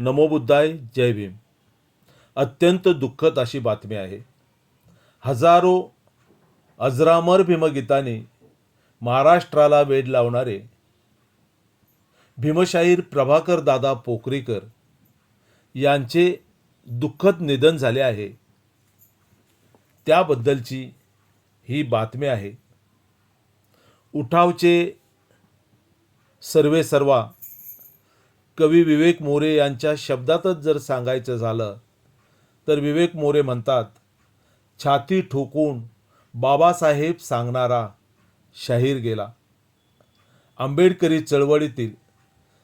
नमो बुद्धाय जय भीम. अत्यंत दुःखद अशी बातमी आहे. हजारो अजरामर भीमगीताने महाराष्ट्राला वेड लावणारे भीमशाहीर प्रभाकर दादा पोखरीकर यांचे दुःखद निधन झाले आहे. त्याबद्दलची ही बातमी आहे. उठावचे सर्वे सर्वा कवी विवेक मोरे यांच्या शब्दातच जर सांगायचं झालं तर विवेक मोरे म्हणतात छाती ठोकून बाबासाहेब सांगणारा शाहीर गेला. आंबेडकरी चळवळीतील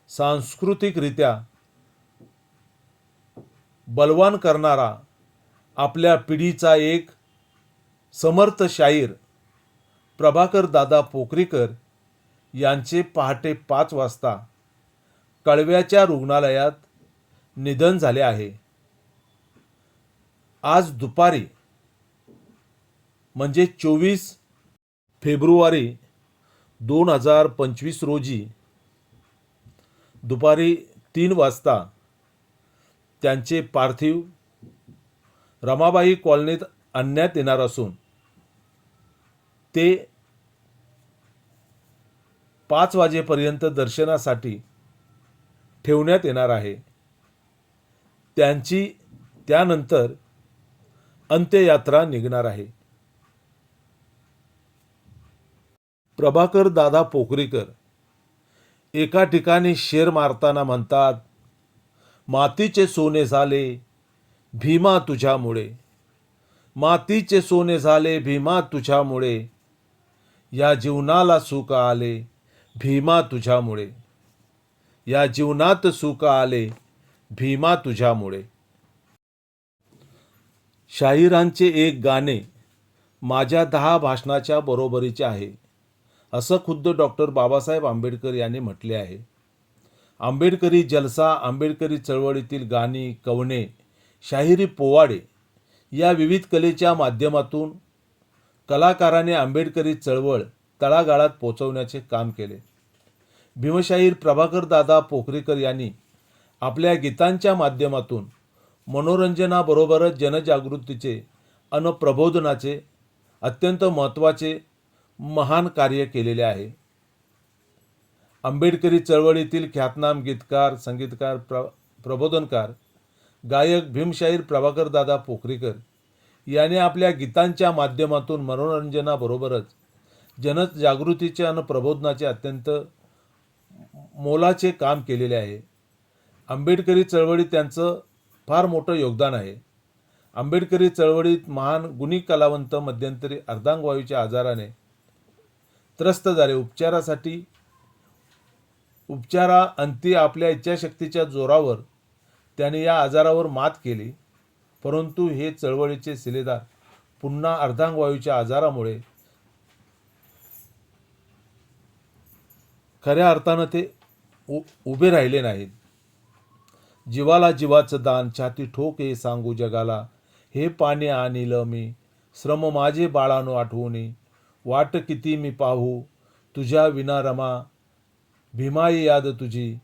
सांस्कृतिकरित्या बलवान करणारा आपल्या पिढीचा एक समर्थ शाहीर प्रभाकर दादा पोखरीकर यांचे पहाटे पाच वाजता कळव्याच्या रुग्णालयात निधन झाले आहे. आज दुपारी म्हणजे चोवीस फेब्रुवारी दोन हजार पंचवीस रोजी दुपारी तीन वाजता त्यांचे पार्थिव रमाबाई कॉलनीत आणण्यात येणार असून ते पाच वाजेपर्यंत दर्शनासाठी ठेवण्यात येणार आहे. त्यांची त्यानंतर अंत्ययात्रा निघणार आहे. प्रभाकर दादा पोखरीकर एका ठिकाणी शेर मारताना म्हणतात मातीचे सोने झाले भीमा तुझ्यामुळे. मातीचे सोने झाले भीमा तुझ्यामुळे. या जीवनाला सुख आले भीमा तुझ्यामुळे. या जीवनात सुख आले भीमा तुझ्यामुळे. शाहिरांचे एक गाणे माझ्या दहा भाषणाच्या बरोबरीचे आहे असं खुद्द डॉक्टर बाबासाहेब आंबेडकर यांनी म्हटले आहे. आंबेडकरी जलसा आंबेडकरी चळवळीतील गाणी कवणे शाहिरी पोवाडे या विविध कलेच्या माध्यमातून कलाकाराने आंबेडकरी चळवळ तळागाळात पोचवण्याचे काम केले. भीमशाहीर प्रभाकर दादा पोखरीकर यांनी आपल्या गीतांच्या माध्यमातून मनोरंजनाबरोबरच जनजागृतीचे अन प्रबोधनाचे अत्यंत महत्त्वाचे महान कार्य केलेले आहे. आंबेडकरी चळवळीतील ख्यातनाम गीतकार संगीतकार प्र प्रबोधनकार गायक भीमशाहीर प्रभाकर दादा पोखरीकर याने आपल्या गीतांच्या माध्यमातून मनोरंजनाबरोबरच जनजागृतीचे आणि प्रबोधनाचे अत्यंत मोलाचे काम केलेले आहे. आंबेडकरी चळवळीत त्यांचं फार मोठं योगदान आहे. आंबेडकरी चळवळीत महान गुणी कलावंत मध्यंतरी अर्धांगवायूच्या आजाराने त्रस्त झाले. उपचारासाठी उपचारा अंती आपल्या इच्छाशक्तीच्या जोरावर त्याने या आजारावर मात केली. परंतु हे चळवळीचे शिलेदार पुन्हा अर्धांगवायूच्या आजारामुळे खऱ्या अर्थानं ते उ उभे राहिले नाहीत. जीवाला जीवाचं दान छाती ठोक हे सांगू जगाला. हे पाणी आणिलं मी. श्रम माझे बाळानो आठवणी वाट किती मी पाहू. तुझ्या विना रमा. भीमाई याद तुझी.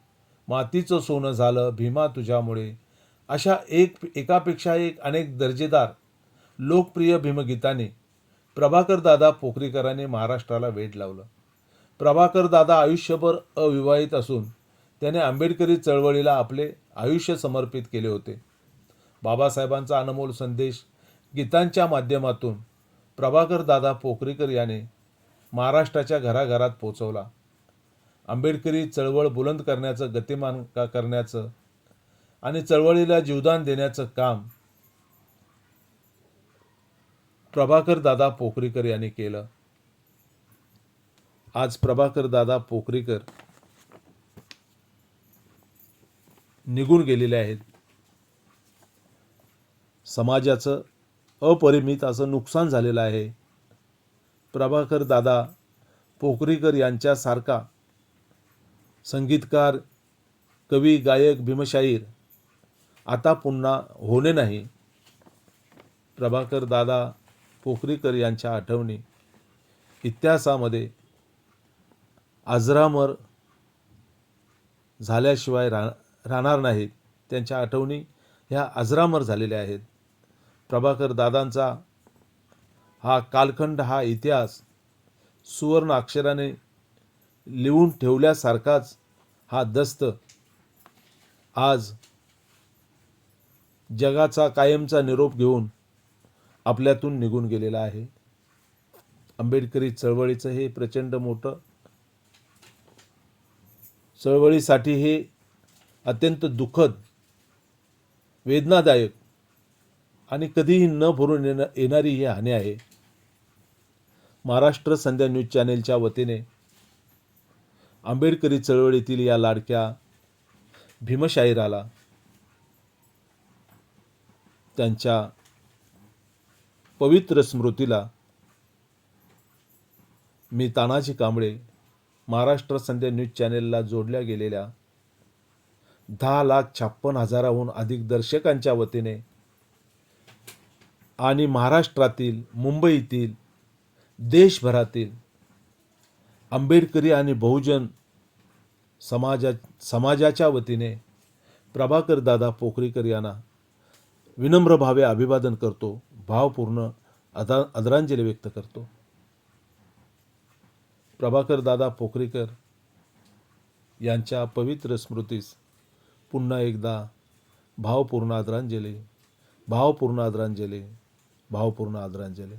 मातीचं सोनं झालं भीमा तुझ्यामुळे. अशा एक एकापेक्षा एक अनेक दर्जेदार लोकप्रिय भीमगीताने प्रभाकर दादा पोखरीकरांनी महाराष्ट्राला वेध लावलं. प्रभाकर दादा आयुष्यभर अविवाहित असून त्याने आंबेडकरी चळवळीला आपले आयुष्य समर्पित केले होते. बाबासाहेबांचा अनमोल संदेश गीतांच्या माध्यमातून प्रभाकर दादा पोखरीकर याने महाराष्ट्राच्या घराघरात पोचवला. आंबेडकरी चळवळ बुलंद करण्याचं गतिमान का करण्याचं आणि चळवळीला जीवदान देण्याचं काम प्रभाकर दादा पोखरीकर यांनी केलं. आज प्रभाकर दादा पोखरीकर निघून गेलेले आहेत. समाजाचं अपरिमित असं नुकसान झालेलं आहे. प्रभाकर दादा पोखरीकर यांच्यासारखा संगीतकार कवी गायक भीमशाहीर आता पुन्हा होणे नाही. प्रभाकर दादा पोखरीकर यांच्या आठवणी इतिहासामध्ये अजरामर झाल्याशिवाय रा राहणार नाहीत. त्यांच्या आठवणी ह्या अजरामर झालेल्या आहेत. प्रभाकर दादांचा हा कालखंड हा इतिहास सुवर्ण अक्षराने लिहून ठेवल्यासारखाच हा दस्त आज जगाचा कायमचा निरोप घेऊन आपल्यातून निघून गेलेला आहे. आंबेडकरी चळवळीचं हे प्रचंड मोठं चळवळीसाठी हे अत्यंत दुःखद वेदनादायक आणि कधीही न भरून येणं येणारी ही हानी आहे. महाराष्ट्र संध्या न्यूज चॅनेलच्या वतीने आंबेडकरी चळवळीतील या लाडक्या भीमशाहिराला त्यांच्या पवित्र स्मृतीला मी तानाजी कांबळे महाराष्ट्र संध्या न्यूज चॅनेलला जोडल्या गेलेल्या दहा लाख छप्पन हजाराहून अधिक दर्शकांच्या वतीने आणि महाराष्ट्रातील मुंबईतील देशभरातील आंबेडकरी आणि बहुजन समाजा समाजाच्या वतीने प्रभाकर दादा पोखरीकर यांना विनम्र भावे अभिवादन करतो. भावपूर्ण अदा आदरांजली व्यक्त करतो. प्रभाकर दादा पोखरीकर यांच्या पवित्र स्मृतीस पुन्हा एकदा भावपूर्ण आदरांजली भावपूर्ण आदरांजली भावपूर्ण आदरांजली.